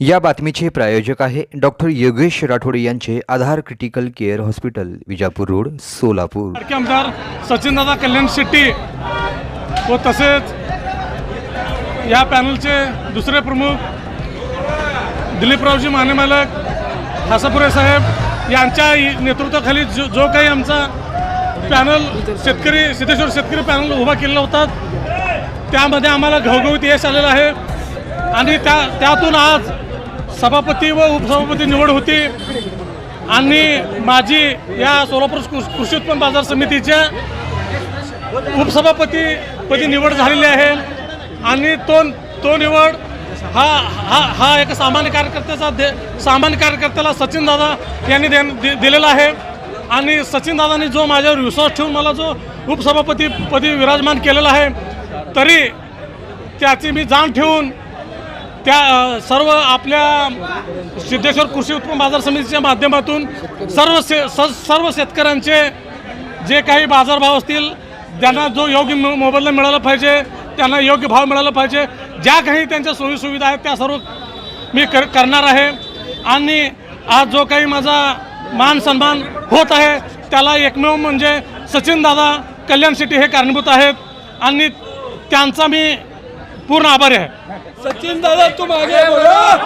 या बातमीचे प्रायोजक आहे डॉक्टर योगेश राठोड यांचे Aadhar critical care hospital Vijapur road Solapur. लाडके आमदार सचिनदादा कल्याण शेट्टी व तसेच या पॅनलचे दुसरे प्रमुख दिलीपरावजी मानेमालक हासापुरे साहेब यांच्या नेतृत्वाखाली जो जो काही आमचा पॅनल शेतकरी सिद्धेश्वर शेतकरी पॅनल उभा केलेला होता त्यामध्ये आम्हाला घवघवीत यश आलेलं आहे. आणि त्या त्यातून आज सभापती व उपसभापती निवड होती. आणि माझी या सोलापूर कृषी उत्पन्न बाजार समितीच्या उपसभापती पदी निवड झालेली आहे. आणि तो तो निवड हा हा हा एका सामान्य कार्यकर्त्याचा दे सामान्य कार्यकर्त्याला सचिन दादा यांनी दे, दिलेला आहे. आणि सचिन दादांनी जो माझ्यावर विश्वास ठेवून मला जो उपसभापती पदी विराजमान केलेला आहे तरी त्याची मी जाण ठेवून त्या सर्व आपल्या सिद्धेश्वर कृषी उत्पन्न बाजार समितीच्या माध्यमातून सर्व शे स- सर्व शेतकऱ्यांचे जे काही बाजारभाव असतील त्यांना जो योग्य मो- मोबदला मिळाला पाहिजे त्यांना योग्य भाव मिळाला पाहिजे ज्या काही त्यांच्या सोयीसुविधा आहेत त्या सर्व मी कर करणार आहे. आणि आज जो काही माझा मान सन्मान होत आहे त्याला एकमेव म्हणजे सचिन दादा कल्याण शेट्टी हे कारणीभूत आहेत. आणि त्यांचा मी पूर्ण आभारी आहे. सचिन दादा तुम आगे बोलो.